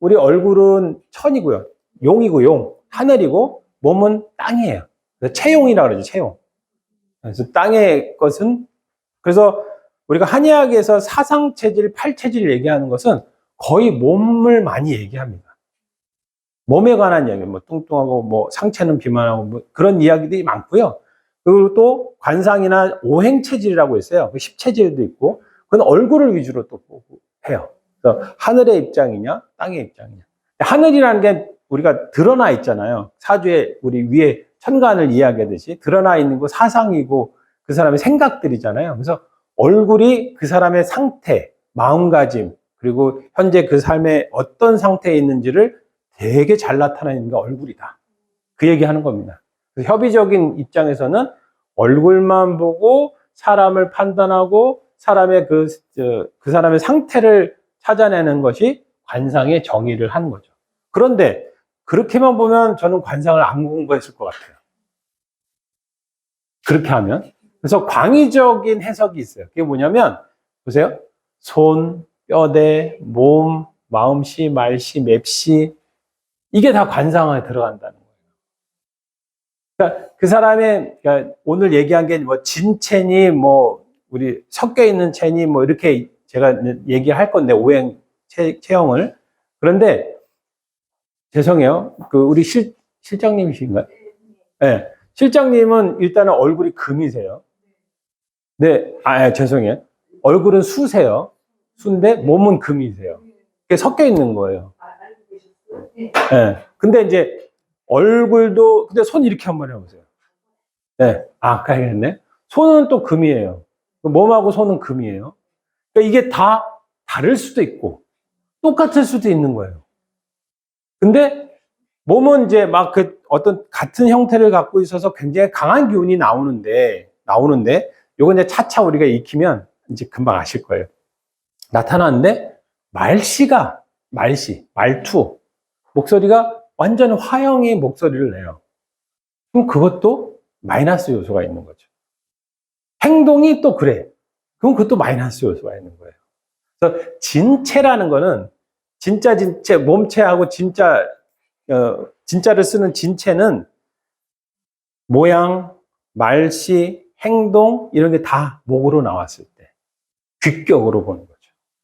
우리 얼굴은 천이고요. 용이고 용. 하늘이고 몸은 땅이에요. 그래서 체용이라고 그러죠. 체용. 그래서 땅의 것은 그래서 우리가 한의학에서 사상 체질, 팔 체질 얘기하는 것은 거의 몸을 많이 얘기합니다. 몸에 관한 이야기, 뭐 뚱뚱하고 뭐 상체는 비만하고 뭐 그런 이야기들이 많고요. 그리고 또 관상이나 오행 체질이라고 있어요. 그 십체질도 있고 그건 얼굴을 위주로 또 해요. 그래서 하늘의 입장이냐, 땅의 입장이냐. 하늘이라는 게 우리가 드러나 있잖아요. 사주에 우리 위에 천간을 이야기하듯이 드러나 있는 거 사상이고 그 사람의 생각들이잖아요. 그래서 얼굴이 그 사람의 상태, 마음가짐, 그리고 현재 그 삶에 어떤 상태에 있는지를 되게 잘 나타내는 게 얼굴이다. 그 얘기 하는 겁니다. 협의적인 입장에서는 얼굴만 보고 사람을 판단하고 사람의 그, 저, 그 사람의 상태를 찾아내는 것이 관상의 정의를 하는 거죠. 그런데 그렇게만 보면 저는 관상을 안 공부했을 것 같아요. 그렇게 하면. 그래서 광의적인 해석이 있어요. 그게 뭐냐면, 보세요. 손, 뼈대, 몸, 마음씨, 말씨, 맵씨, 이게 다 관상에 들어간다는 거예요. 그러니까 그 사람의, 그러니까 오늘 얘기한 게 뭐 진체니, 뭐, 우리 섞여 있는 체니, 뭐, 이렇게 제가 얘기할 건데, 오행 체, 체형을. 그런데, 죄송해요. 그, 우리 실, 실장님이신가요? 네. 실장님은 일단은 얼굴이 금이세요. 네, 아, 예, 죄송해요. 얼굴은 수세요. 수인데 몸은 금이세요. 그게 섞여 있는 거예요. 예. 근데 이제 얼굴도, 근데 손 이렇게 한번 해보세요. 네. 아, 가야겠네. 손은 또 금이에요. 몸하고 손은 금이에요. 그러니까 이게 다 다를 수도 있고, 똑같을 수도 있는 거예요. 근데 몸은 이제 막 그 어떤 같은 형태를 갖고 있어서 굉장히 강한 기운이 나오는데, 나오는데, 요거 이제 차차 우리가 익히면 이제 금방 아실 거예요. 나타나는데, 말씨가, 말씨, 말투, 목소리가 완전 화형의 목소리를 내요. 그럼 그것도 마이너스 요소가 있는 거죠. 행동이 또 그래. 그럼 그것도 마이너스 요소가 있는 거예요. 그래서 진체라는 거는 진짜 진체, 몸체하고 진짜, 어, 진짜를 쓰는 진체는 모양, 말씨, 행동, 이런 게 다 목으로 나왔을 때. 귀격으로 보는.